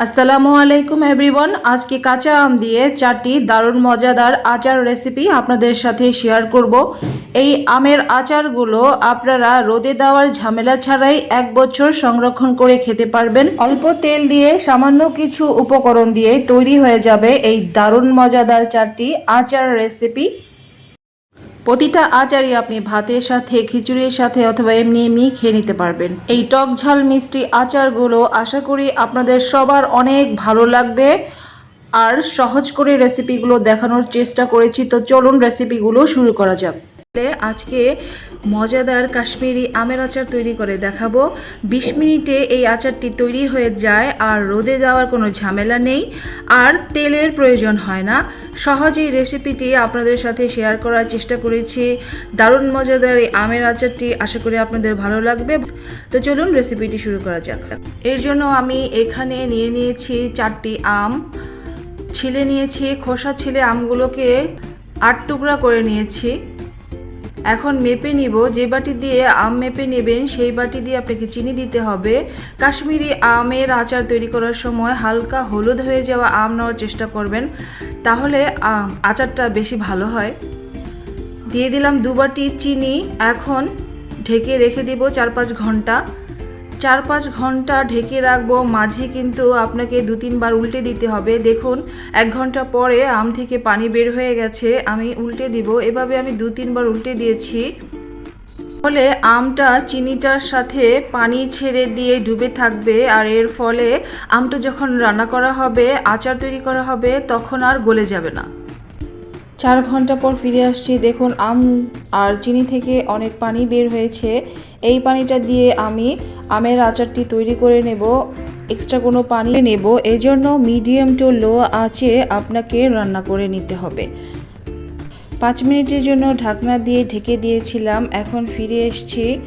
আসসালামু আলাইকুম এভরিওয়ান আজকে কাঁচা আম দিয়ে চারটি দারুণ মজাদার আচার রেসিপি আপনাদের সাথে শেয়ার করব। এই আমের আচারগুলো আপনারা রোদে দেওয়ার ঝামেলা ছাড়াই এক বছর সংরক্ষণ করে খেতে পারবেন। অল্প তেল দিয়ে সামান্য কিছু উপকরণ দিয়ে তৈরি হয়ে যাবে এই দারুণ মজাদার চারটি আচার রেসিপি প্রতিটা আচারই আপনি ভাতের সাথে, খিচুড়ির সাথে অথবা এমনি এমনি খেয়ে নিতে পারবেন। এই টক ঝাল মিষ্টি আচারগুলো আশা করি আপনাদের সবার অনেক ভালো লাগবে। আর সহজ করে রেসিপিগুলো দেখানোর চেষ্টা করেছি, তো চলুন রেসিপিগুলো শুরু করা যাক। আজকে মজাদার কাশ্মীরি আমের আচার তৈরি করে দেখাবো। বিশ মিনিটে এই আচারটি তৈরি হয়ে যায় আর রোদে দেওয়ার কোনো ঝামেলা নেই। আর তেলের প্রয়োজন হয় না। সহজেই রেসিপিটি আপনাদের সাথে শেয়ার করার চেষ্টা করেছি। দারুণ মজাদার এই আমের আচারটি আশা করি আপনাদের ভালো লাগবে। তো চলুন রেসিপিটি শুরু করা যাক। এর জন্য আমি এখানে নিয়ে নিয়েছি চারটি আম। ছিলে নিয়েছি খোসা ছিলে আমগুলোকে আট টুকরা করে নিয়েছি। এখন মেপে নিব, যে বাটি দিয়ে আম মেপে নেবেন, সেই বাটি দিয়ে আপনাকে চিনি দিতে হবে। কাশ্মীরি আমের আচার তৈরি করার সময় হালকা হলুদ হয়ে যাওয়া আম নেওয়ার চেষ্টা করবেন, তাহলে আচারটা বেশি ভালো হয়। দিয়ে দিলাম দু বাটি চিনি, এখন ঢেকে রেখে দিব চার পাঁচ ঘণ্টা। চার পাঁচ ঘণ্টা ঢেকে রাখব, মাঝে কিন্তু আপনাকে দু তিনবার উল্টে দিতে হবে। দেখুন, এক ঘণ্টা পরে আম থেকে পানি বের হয়ে গেছে, আমি উল্টে দিব। এভাবে আমি দু তিনবার উল্টে দিয়েছি। ফলে আমটা চিনিটার সাথে পানি ছেড়ে দিয়ে ডুবে থাকবে আর এর ফলে আমটা যখন রান্না করা হবে, আচার তৈরি করা হবে, তখন আর গলে যাবে না। চার ঘণ্টা পর ফিরে আসছি। দেখুন, আম আর চিনি থেকে অনেক পানি বের হয়েছে। এই পানিটা দিয়ে আমি আমের আচারটি তৈরি করে নেব। এক্সট্রা কোনো পানি নেব। এই জন্য মিডিয়াম টু লো আঁচে আপনাকে রান্না করে নিতে হবে। পাঁচ মিনিটের জন্য ঢাকনা দিয়ে ঢেকে দিয়েছিলাম। এখন ফিরে এসছি।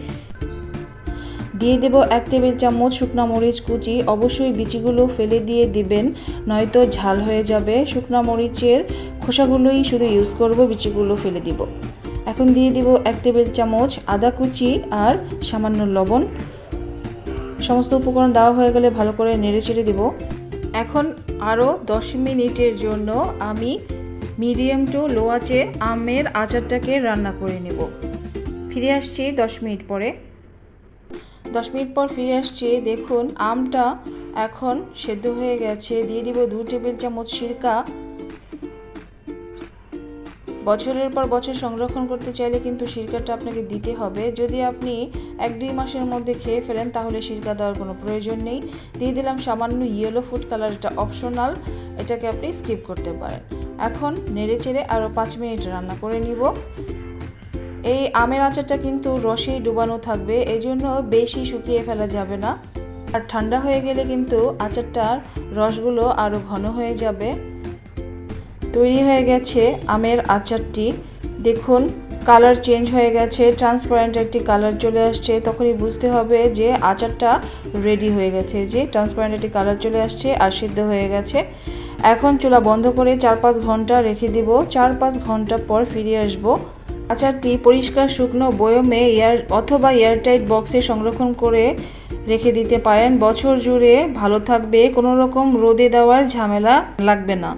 দিয়ে দেব এক টেবিল চামচ শুকনো মরিচ কুচি। অবশ্যই বিচিগুলো ফেলে দিয়ে দিবেন, নয়তো ঝাল হয়ে যাবে। শুকনো মরিচের খোসাগুলোই শুধু ইউজ করব, বিচিগুলো ফেলে দিব। এখন দিয়ে দিব এক টেবিল চামচ আদা কুচি আর সামান্য লবণ। সমস্ত উপকরণ দেওয়া হয়ে গেলে ভালো করে নেড়ে চেড়ে দিব। এখন আরও দশ মিনিটের জন্য আমি মিডিয়াম টু লো আঁচে আমের আচারটাকে রান্না করে নেব। ফিরে আসছি দশ মিনিট পরে। দশ মিনিট পর ফিরে আসছি, দেখুন আমটা এখন সেদ্ধ হয়ে গেছে। দিয়ে দিব দু টেবিল চামচ সিরকা। বছরের পর বছর সংরক্ষণ করতে চাইলে কিন্তু সিরকাটা আপনাকে দিতে হবে। যদি আপনি এক দুই মাসের মধ্যে খেয়ে ফেলেন, তাহলে সিরকা দেওয়ার কোনো প্রয়োজন নেই। দিয়ে দিলাম সামান্য ইয়েলো ফুড কালার এটা অপশনাল এটাকে আপনি স্কিপ করতে পারেন। এখন নেড়ে চেড়ে আরও পাঁচ মিনিট রান্না করে নিব। এই আমের আচারটা কিন্তু রসেই ডুবানো থাকবে এই জন্য বেশি শুকিয়ে ফেলা যাবে না। আর ঠান্ডা হয়ে গেলে কিন্তু আচারটার রসগুলো আরও ঘন হয়ে যাবে। তৈরি হয়ে গেছে আমের আচারটি। দেখুন, কালার চেঞ্জ হয়ে গেছে ট্রান্সপারেন্ট একটি কালার চলে আসছে। তখনই বুঝতে হবে যে আচারটা রেডি হয়ে গেছে, যে ট্রান্সপারেন্ট একটি কালার চলে আসছে আর সিদ্ধ হয়ে গেছে। এখন চুলা বন্ধ করে চার পাঁচ ঘণ্টা রেখে দিব। চার পাঁচ ঘণ্টা পর ফিরে আসব। আচারটি পরিষ্কার, শুকনো বয়মে এয়ার অথবা এয়ারটাইট বক্সে সংরক্ষণ করে রেখে দিতে পারেন। বছর জুড়ে ভালো থাকবে কোনো রকম রোদে দেওয়ার ঝামেলা লাগবে না।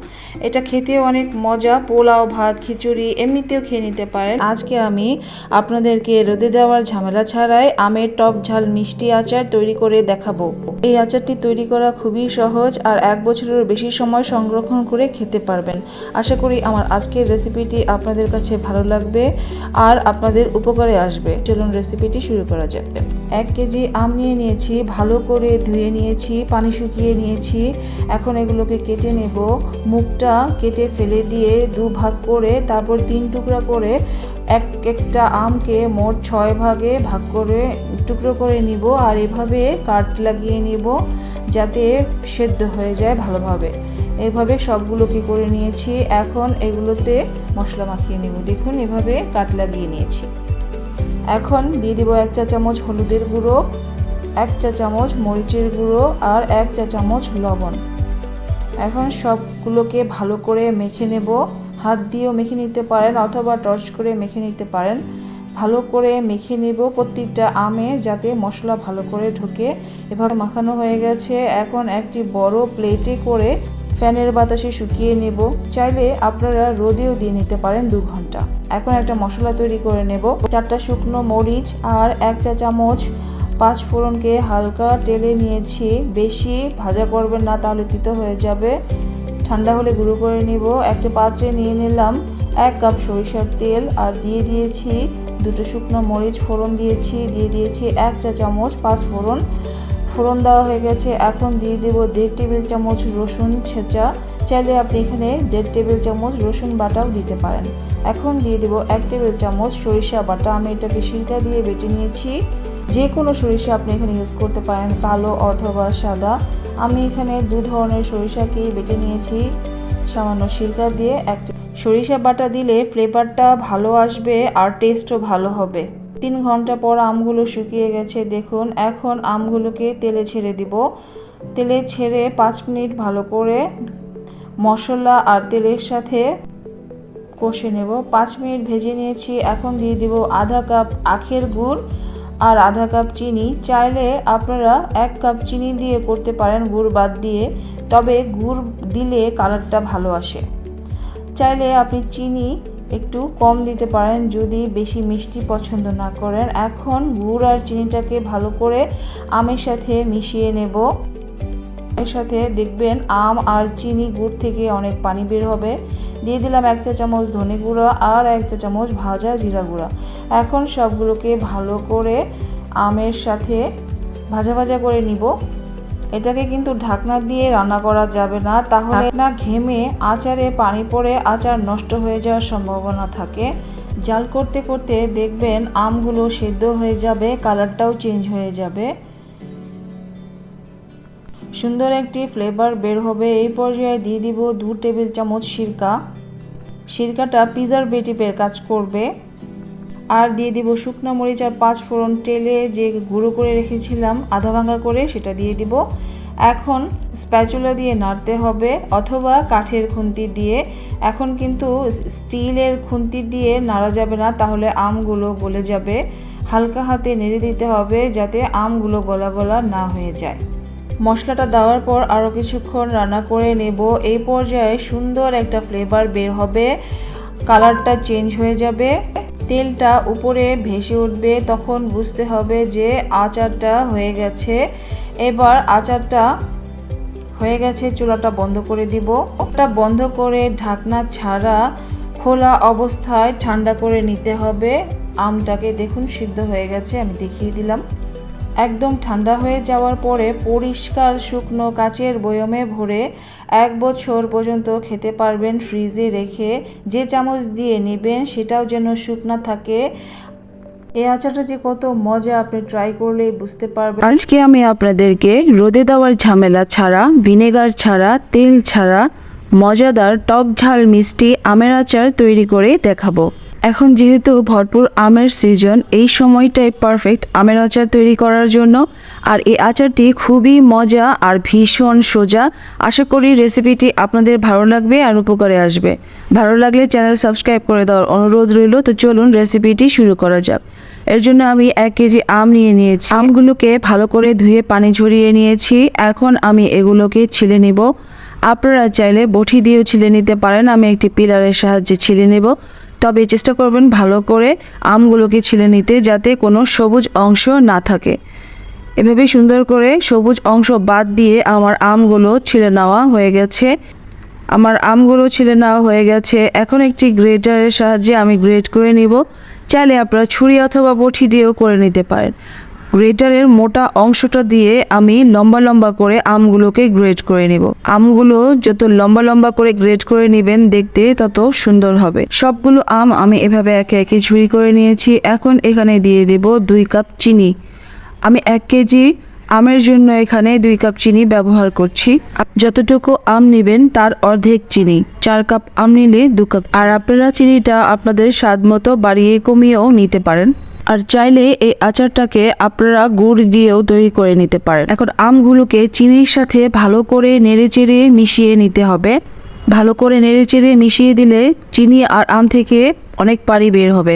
এটা খেতে অনেক মজা, পোলাও, ভাত, খিচুড়ি, এমনিতেও খেয়ে নিতে পারেন। আজকে আমি আপনাদেরকে রোদে দেওয়ার ঝামেলা ছাড়াই আমের টক ঝাল মিষ্টি আচার তৈরি করে দেখাবো। এই আচারটি তৈরি করা খুবই সহজ আর এক বছরের বেশি সময় সংরক্ষণ করে খেতে পারবেন। আশা করি আমার আজকের রেসিপিটি আপনাদের কাছে ভালো লাগবে আর আপনাদের উপকারে আসবে। চলুন রেসিপিটি শুরু করা যাবে এক কেজি আম নিয়ে নিয়েছি। ভালো করে ধুয়ে নিয়েছি, পানি শুকিয়ে নিয়েছি। এখন এগুলোকে কেটে নেব। মুখটা কেটে ফেলে দিয়ে দু ভাগ করে তারপর তিন টুকরা করে এক একটা আমকে মোট ছয় ভাগে ভাগ করে টুকরো করে নিব আর এভাবে কাট লাগিয়ে নিব যাতে সেদ্ধ হয়ে যায় ভালোভাবে। এভাবে সবগুলো কি করে নিয়েছি? এখন এগুলোতে মশলা মাখিয়ে নেব। দেখুন, এভাবে কাট লাগিয়ে নিয়েছি। এখন দিয়ে দিব এক চা চামচ হলুদের গুঁড়ো। এক চা চামচ মরিচের গুঁড়ো আর এক চা চামচ লবণ। এখন সবগুলোকে ভালো করে মেখে নেব। হাত দিয়েও মেখে নিতে পারেন অথবা টর্চ করে মেখে নিতে পারেন। ভালো করে মেখে নেব প্রত্যেকটা আমে যাতে মশলা ভালো করে ঢোকে। এভাবে মাখানো হয়ে গেছে। এখন একটি বড় প্লেটে করে ফ্যানের বাতাসে শুকিয়ে নেব। চাইলে আপনারা রোদেও দিয়ে নিতে পারেন দু ঘণ্টা। এখন একটা মশলা তৈরি করে নেব। চারটা শুকনো মরিচ আর এক চা চামচ পাঁচ ফোড়নকে হালকা টেলে নিয়েছি। বেশি ভাজা করবেন না, তাহলে তিতো হয়ে যাবে। ঠান্ডা হলে গুঁড়ো করে নিব। একটা পাত্রে নিয়ে নিলাম এক কাপ সরিষার তেল আর দিয়ে দিয়েছি দুটো শুকনো মরিচ ফোড়ন দিয়েছি। দিয়ে দিয়েছি এক চা চামচ পাঁচ ফোড়ন। ফোড়ন দেওয়া হয়ে গেছে। এখন দিয়ে দেব দেড় টেবিল চামচ রসুন ছেঁচা। চাইলে আপনি এখানে দেড় টেবিল চামচ রসুন বাটাও দিতে পারেন। এখন দিয়ে দেব এক টেবিল চামচ সরিষা বাটা। আমি এটাকে শিলকা দিয়ে বেটে নিয়েছি। যে কোনো সরিষা আপনি এখানে ইউজ করতে পারেন, কালো অথবা সাদা। আমি এখানে দু ধরনের সরিষাকেই বেটে নিয়েছি। সামান্য সিরকা দিয়ে একটা সরিষা বাটা দিলে ফ্লেভারটা ভালো আসবে আর টেস্টও ভালো হবে। তিন ঘণ্টা পর আমগুলো শুকিয়ে গেছে, দেখুন। এখন আমগুলোকে তেলে ছেড়ে দিব। তেলে ছেড়ে পাঁচ মিনিট ভালো করে মশলা আর তেলের সাথে কষে নেব। পাঁচ মিনিট ভেজে নিয়েছি। এখন দিয়ে দিব আধা কাপ আখের গুড়। আর আধা কাপ চিনি চাইলে আপনারা এক কাপ চিনি দিয়ে করতে পারেন, গুড় বাদ দিয়ে। তবে গুড় দিলে কালারটা ভালো আসে। চাইলে আপনি চিনি একটু কম দিতে পারেন যদি বেশি মিষ্টি পছন্দ না করেন। এখন গুড় আর চিনিটাকে ভালো করে আমের সাথে মিশিয়ে নেব। এর সাথে দেখবেন আম আর চিনি গুড় থেকে অনেক পানি বের হবে। দিয়ে দিলাম এক চা চামচ ধনে গুঁড়ো আর এক চা চামচ ভাজা জিরা গুঁড়া। এখন সবগুলোকে ভালো করে আমের সাথে ভাজা ভাজা করে নিব। এটাকে কিন্তু ঢাকনা দিয়ে রান্না করা যাবে না। তাহলে না ঘেমে আচারে পানি পড়ে আচার নষ্ট হয়ে যাওয়ার সম্ভাবনা থাকে। জাল করতে করতে দেখবেন আমগুলো সেদ্ধ হয়ে যাবে, কালারটাও চেঞ্জ হয়ে যাবে। সুন্দর একটি ফ্লেভার বের হবে। এই পর্যায়ে দিয়ে দিব দু টেবিল চামচ সিরকা। সিরকাটা পিজার প্রিজারভেটিভের কাজ করবে। আর দিয়ে দিব শুকনো মরিচ আর পাঁচ ফোড়ন তেলে যে গুঁড়ো করে রেখেছিলাম, আধা ভাঙা করে সেটা দিয়ে দিব। এখন স্প্যাচুলা দিয়ে নাড়তে হবে অথবা কাঠের খুন্তি দিয়ে। এখন কিন্তু স্টিলের খুন্তি দিয়ে নাড়া যাবে না, তাহলে আমগুলো গলে যাবে। হালকা হাতে নেড়ে দিতে হবে যাতে আমগুলো গলা গলা না হয়ে যায়। মশলাটা দেওয়ার পর আরও কিছুক্ষণ রান্না করে নেব। এই পর্যায়ে সুন্দর একটা ফ্লেভার বের হবে। কালারটা চেঞ্জ হয়ে যাবে। তেলটা উপরে ভেসে উঠবে। তখন বুঝতে হবে যে আচারটা হয়ে গেছে। এবার আচারটা হয়ে গেছে, চুলাটা বন্ধ করে দিব। ওটা বন্ধ করে ঢাকনা ছাড়া খোলা অবস্থায় ঠান্ডা করে নিতে হবে। আমটাকে দেখুন, সিদ্ধ হয়ে গেছে, আমি দেখিয়ে দিলাম। একদম ঠান্ডা হয়ে যাওয়ার পরে পরিষ্কার শুকনো কাচের বয়মে ভরে এক বছর পর্যন্ত খেতে পারবেন ফ্রিজে রেখে। যে চামচ দিয়ে নেবেন সেটাও যেন শুকনা থাকে। এই আচারটা যে কত মজা, আপনি ট্রাই করলেই বুঝতে পারবেন। আজকে আমি আপনাদেরকে রোদে দেওয়ার ঝামেলা ছাড়া, ভিনেগার ছাড়া, তেল ছাড়া মজাদার টক ঝাল মিষ্টি আমের আচার তৈরি করে দেখাবো। এখন যেহেতু ভরপুর আমের সিজন এই সময়টাই পারফেক্ট আমের আচার তৈরি করার জন্য। আর এই আচারটি খুবই মজা আর ভীষণ সোজা। আশা করি রেসিপিটি আপনাদের ভালো লাগবে আর উপকারে আসবে। ভালো লাগলে চ্যানেল সাবস্ক্রাইব করে দেওয়ার অনুরোধ রইল। তো চলুন রেসিপিটি শুরু করা যাক। এর জন্য আমি এক কেজি আম নিয়ে নিয়েছি। আমগুলোকে ভালো করে ধুয়ে পানি ঝরিয়ে নিয়েছি। এখন আমি এগুলোকে ছিলে নিব। আপনারা চাইলে বটি দিয়েও ছিলে নিতে পারেন। আমি একটি পিলারের সাহায্যে ছিলে নেব। তবে চেষ্টা করবেন ভালো করে আমগুলোকে ছিলে নিতে যাতে কোনো সবুজ অংশ না থাকে। এভাবে সুন্দর করে সবুজ অংশ বাদ দিয়ে আমার আমগুলো ছিলে নেওয়া হয়ে গেছে। আমার আমগুলো ছিলে নেওয়া হয়ে গেছে। এখন একটি গ্রেটারের সাহায্যে আমি গ্রেট করে নিব। চাইলে আপনারা ছুরি অথবা বটি দিয়েও করে নিতে পারেন। গ্রেটারের মোটা অংশটা দিয়ে আমি লম্বা লম্বা করে আমগুলোকে গ্রেট করে নিব। আমগুলো যত লম্বা লম্বা করে গ্রেট করে নেবেন দেখতে তত সুন্দর হবে। সবগুলো আম আমি এভাবে একে একে ঝুড়ি করে নিয়েছি। এখন এখানে দিয়ে দেব দুই কাপ চিনি। আমি এক কেজি আমের জন্য এখানে দুই কাপ চিনি ব্যবহার করছি। যতটুকু আম নেবেন তার অর্ধেক চিনি। চার কাপ আম নিলে দু কাপ। আর আপনারা চিনিটা আপনাদের স্বাদ মতো বাড়িয়ে কমিয়েও নিতে পারেন। আর চাইলে এই আচারটাকে আপনারা গুড় দিয়েও তৈরি করে নিতে পারেন। এখন আমগুলোকে চিনির সাথে ভালো করে নেড়েচেড়ে মিশিয়ে নিতে হবে। ভালো করে নেড়েচেড়ে মিশিয়ে দিলে চিনি আর আম থেকে অনেক পানি বের হবে।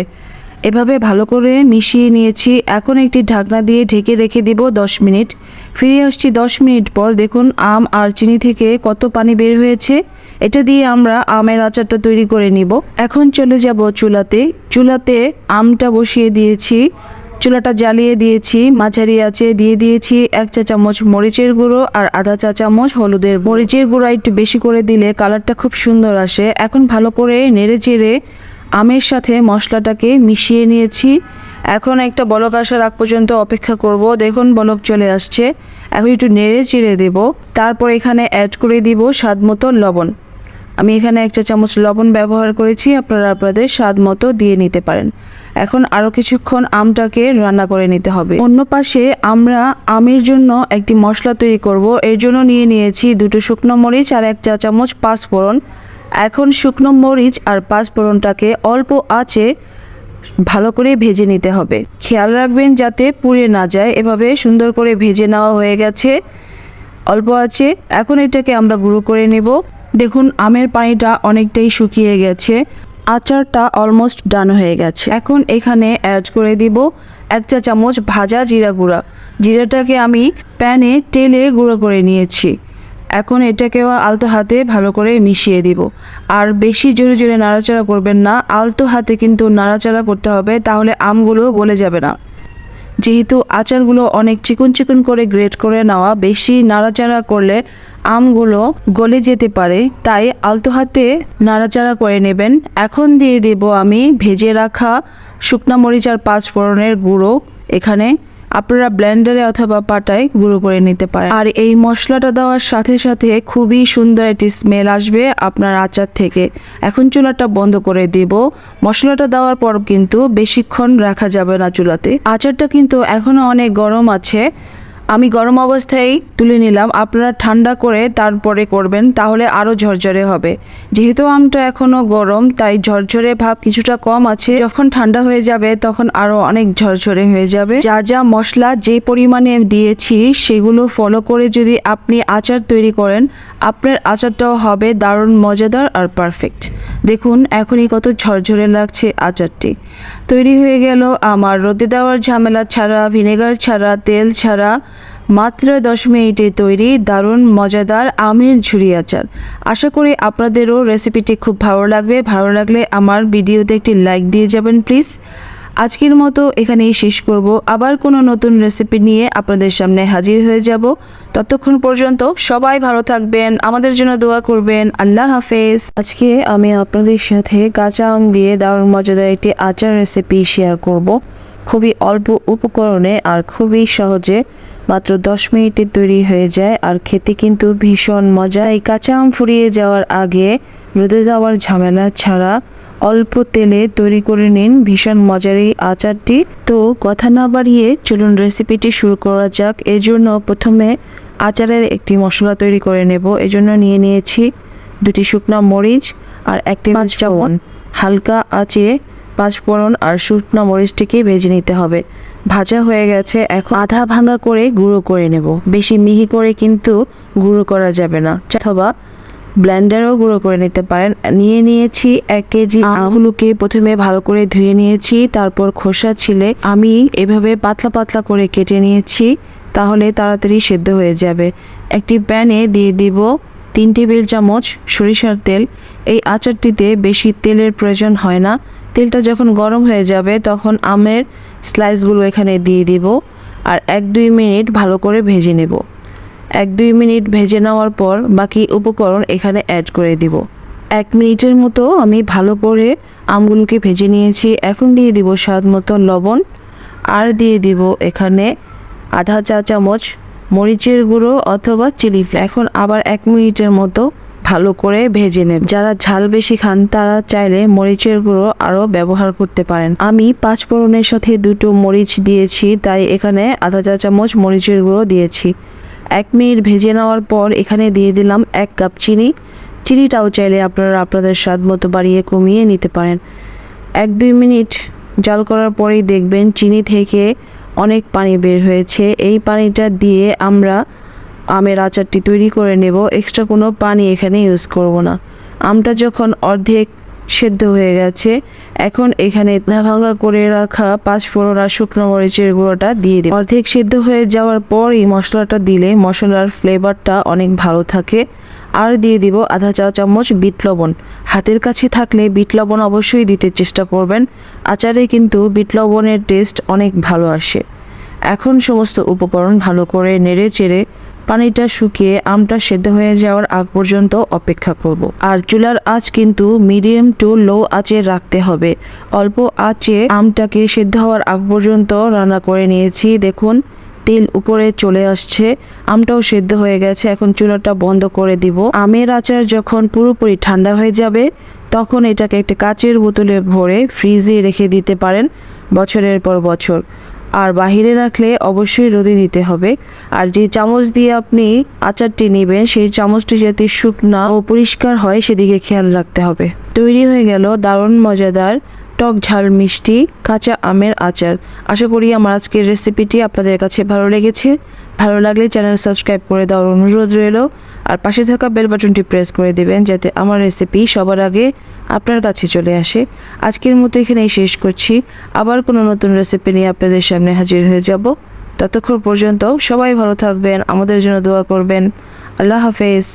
এভাবে ভালো করে মিশিয়ে নিয়েছি। এখন একটি ঢাকনা দিয়ে ঢেকে রেখে দিব দশ মিনিট। ফিরে আসছি দশ মিনিট পর। দেখুন আম আর চিনি থেকে কত পানি বের হয়েছে। এটা দিয়ে আমরা আমের আচারটা তৈরি করে নিব। এখন চলে যাব চুলাতে। চুলাতে আমটা বসিয়ে দিয়েছি। চুলাটা জ্বালিয়ে দিয়েছি, মাঝারি আছে দিয়ে দিয়েছি এক চা চামচ মরিচের গুঁড়ো আর আধা চা চামচ হলুদের মরিচের গুঁড়ো একটু বেশি করে দিলে কালারটা খুব সুন্দর আসে। এখন ভালো করে নেড়ে চেড়ে আমের সাথে মশলাটাকে মিশিয়ে নিয়েছি। এখন একটা বলক আসার আগ পর্যন্ত অপেক্ষা করব। দেখুন বলক চলে আসছে। এখন একটু নেড়ে চেড়ে দেব। তারপর এখানে অ্যাড করে দিব স্বাদ মতো লবণ। আমি এখানে এক চা চামচ লবণ ব্যবহার করেছি, আপনারা আপনাদের স্বাদ মতো দিয়ে নিতে পারেন। এখন আরও কিছুক্ষণ আমটাকে রান্না করে নিতে হবে। অন্য পাশে আমরা আমের জন্য একটি মশলা তৈরি করব। এর জন্য নিয়ে নিয়েছি দুটো শুকনো মরিচ আর এক চা চামচ পাঁচফোড়ন। এখন শুকনো মরিচ আর পাঁচফোড়নটাকে অল্প আঁচে ভালো করে ভেজে নিতে হবে। খেয়াল রাখবেন যাতে পুড়ে না যায়। এভাবে সুন্দর করে ভেজে নেওয়া হয়ে গেছে অল্প আছে এখন এটাকে আমরা গুঁড়ো করে নেব। দেখুন, আমের পানিটা অনেকটাই শুকিয়ে গেছে। আচারটা অলমোস্ট ডান হয়ে গেছে। এখন এখানে অ্যাড করে দিব এক চা চামচ ভাজা জিরা গুঁড়া। জিরাটাকে আমি প্যানে তেলে গুঁড়ো করে নিয়েছি। এখন এটাকেও আলতো হাতে ভালো করে মিশিয়ে দিব। আর বেশি জোরে জোরে নাড়াচাড়া করবেন না। আলতো হাতে কিন্তু নাড়াচাড়া করতে হবে, তাহলে আমগুলো গলে যাবে না। যেহেতু আচারগুলো অনেক চিকন চিকন করে গ্রেট করে নেওয়া, বেশি নাড়াচাড়া করলে আমগুলো গলে যেতে পারে, তাই আলতো হাতে নাড়াচাড়া করে নেবেন। এখন দিয়ে দেব আমি ভেজে রাখা শুকনা মরিচ আর পাঁচ ফোড়নের গুঁড়ো। এখানে আপনারা ব্লেন্ডারে অথবা পাটায় গুঁড়ো করে নিতে পারেন। আর এই মশলাটা দেওয়ার সাথে সাথে খুবই সুন্দর একটি স্মেল আসবে আপনার আচার থেকে। এখন চুলাটা বন্ধ করে দেব। মশলাটা দেওয়ার পর কিন্তু বেশিক্ষণ রাখা যাবে না চুলাতে। আচারটা কিন্তু এখনও অনেক গরম আছে। আমি গরম অবস্থায় তুলে নিলাম, আপনারা ঠান্ডা করে তারপরে করবেন, তাহলে আরও ঝরঝরে হবে। যেহেতু আমটা এখনও গরম, তাই ঝরঝরে ভাব কিছুটা কম আছে। যখন ঠান্ডা হয়ে যাবে, তখন আরও অনেক ঝরঝরে হয়ে যাবে। যা যা মশলা যে পরিমাণে দিয়েছি, সেগুলো ফলো করে যদি আপনি আচার তৈরি করেন, আপনার আচারটাও হবে দারুণ, মজাদার আর পারফেক্ট দেখুন, এখনই কত ঝরঝরে লাগছে আচারটি। তৈরি হয়ে গেল আমার রোদে দেওয়ার ঝামেলা ছাড়া, ভিনেগার ছাড়া, তেল ছাড়া মাত্র দশ মিনিটে তৈরি দারুণ, মজাদার আমের ঝুরি আচার। আশা করি আপনাদেরও রেসিপিটি খুব ভালো লাগবে। ভালো লাগলে আমার ভিডিওতে একটি লাইক দিয়ে যাবেন প্লিজ আজকের মতো এখানেই শেষ করব। আবার কোনো নতুন রেসিপি নিয়ে আপনাদের সামনে হাজির হয়ে যাব। ততক্ষণ পর্যন্ত সবাই ভালো থাকবেন, আমাদের জন্য দোয়া করবেন। আল্লাহ হাফেজ। আজকে আমি আপনাদের সাথে কাঁচা আম দিয়ে দারুণ, মজাদার একটি আচার রেসিপি শেয়ার করব। খুবই অল্প উপকরণে আর খুবই সহজে মাত্র দশ মিনিটে তৈরি হয়ে যায় আর খেতে কিন্তু ভীষণ মজা। এই কাঁচা আম ফুরিয়ে যাওয়ার আগে রোদে দেওয়ার ঝামেলা ছাড়া অল্প তেলে তৈরি করে নিন ভীষণ মজার এই আচারটি। তো কথা না বাড়িয়ে চলুন রেসিপিটি শুরু করা যাক। এর জন্য প্রথমে আচারের একটি মশলা তৈরি করে নেব। এজন্য নিয়ে নিয়েছি দুটি শুকনো মরিচ আর একটি পাঁচ চামচ হালকা আঁচে পাঁচফোড়ন আর শুকনো মরিচটিকে ভেজে নিতে হবে। ভাজা হয়ে গেছে, এখন আধা ভাঙা করে গুঁড়ো করে নেব। বেশি মিহি করে কিন্তু গুঁড়ো করা যাবে না। অথবা ব্লেন্ডারও গুঁড়ো করে নিতে পারেন। নিয়ে নিয়েছি এক কেজি আমগুলোকে প্রথমে ভালো করে ধুয়ে নিয়েছি, তারপর খোসা ছিলে। আমি এভাবে পাতলা পাতলা করে কেটে নিয়েছি, তাহলে তাড়াতাড়ি সেদ্ধ হয়ে যাবে। একটি প্যানে দিয়ে দিব তিন টেবিল চামচ সরিষার তেল। এই আচারটিতে বেশি তেলের প্রয়োজন হয় না। তেলটা যখন গরম হয়ে যাবে, তখন আমের স্লাইসগুলো এখানে দিয়ে দিব আর এক দুই মিনিট ভালো করে ভেজে নেব। এক দুই মিনিট ভেজে নেওয়ার পর বাকি উপকরণ এখানে অ্যাড করে দিব। এক মিনিটের মতো আমি ভালো করে আমগুলোকে ভেজে নিয়েছি। এখন দিয়ে দিব স্বাদ মতো লবণ আর দিয়ে দিব এখানে আধা চা চামচ মরিচের গুঁড়ো অথবা চিলি ফ্লেক্স। এখন আবার এক মিনিটের মতো ভালো করে ভেজে নেব। যারা ঝাল বেশি খান, তারা চাইলে মরিচের গুঁড়ো আরও ব্যবহার করতে পারেন। আমি পাঁচ ফোড়নের সাথে দুটো মরিচ দিয়েছি, তাই এখানে আধা চা চামচ মরিচের গুঁড়ো দিয়েছি। এক মিনিট ভেজে নেওয়ার পর এখানে দিয়ে দিলাম এক কাপ চিনি। চিনিটাও চাইলে আপনারা আপনাদের স্বাদ মতো বাড়িয়ে কমিয়ে নিতে পারেন। এক দুই মিনিট জাল করার পরেই দেখবেন চিনি থেকে অনেক পানি বের হয়েছে। এই পানিটা দিয়ে আমরা আমের আচারটি তৈরি করে নেব। এক্সট্রা কোনো পানি এখানে ইউজ করব না। আমটা যখন অর্ধেক সেদ্ধ হয়ে গেছে, এখন এখানে ভাঙা করে রাখা পাঁচ আর শুকনো মরিচের গুঁড়োটা দিয়ে দিই অর্ধেক সেদ্ধ হয়ে যাওয়ার পর এই মশলাটা দিলে মশলার ফ্লেভারটা অনেক ভালো থাকে। আর দিয়ে দিব আধা চা চামচ বিট লবণ। হাতের কাছে থাকলে বিট লবণ অবশ্যই দিতে চেষ্টা করবেন। আচারে কিন্তু বিট লবণের টেস্ট অনেক ভালো আসে। এখন সমস্ত উপকরণ ভালো করে নেড়ে চেড়ে পানিটা শুকিয়ে আমটা সেদ্ধ হয়ে যাওয়ার আগ পর্যন্ত অপেক্ষা করব। আর চুলার আঁচ কিন্তু মিডিয়াম টু লো আঁচে রাখতে হবে। অল্প আঁচে আমটাকে সেদ্ধ হওয়ার আগ পর্যন্ত রান্না করে নিয়েছি। দেখুন, তেল উপরে চলে আসছে। আমটাও সেদ্ধ হয়ে গেছে। এখন চুলাটা বন্ধ করে দিব। আমের আচার যখন পুরোপুরি ঠান্ডা হয়ে যাবে, তখন এটাকে একটা কাচের বোতলে ভরে ফ্রিজে রেখে দিতে পারেন বছরের পর বছর। আর বাহিরে রাখলে অবশ্যই রোদে দিতে হবে। আর যে চামচ দিয়ে আপনি আচারটি নেবেন, সেই চামচটি যাতে শুকনা ও পরিষ্কার হয়, সেদিকে খেয়াল রাখতে হবে। তৈরি হয়ে গেল দারুণ মজাদার টক ঝাল, মিষ্টি, কাঁচা আমের আচার। আশা করি আমার আজকের রেসিপিটি আপনাদের কাছে ভালো লেগেছে। ভালো লাগলে চ্যানেল সাবস্ক্রাইব করে দেওয়ার অনুরোধ রইল। আর পাশে থাকা বেল বাটনটি প্রেস করে দেবেন যাতে আমার রেসিপি সবার আগে আপনার কাছে চলে আসে। আজকের মতো এখানেই শেষ করছি। আবার কোনো নতুন রেসিপি নিয়ে আপনাদের সামনে হাজির হয়ে যাব। ততক্ষণ পর্যন্ত সবাই ভালো থাকবেন, আমাদের জন্য দোয়া করবেন। আল্লাহ হাফেজ।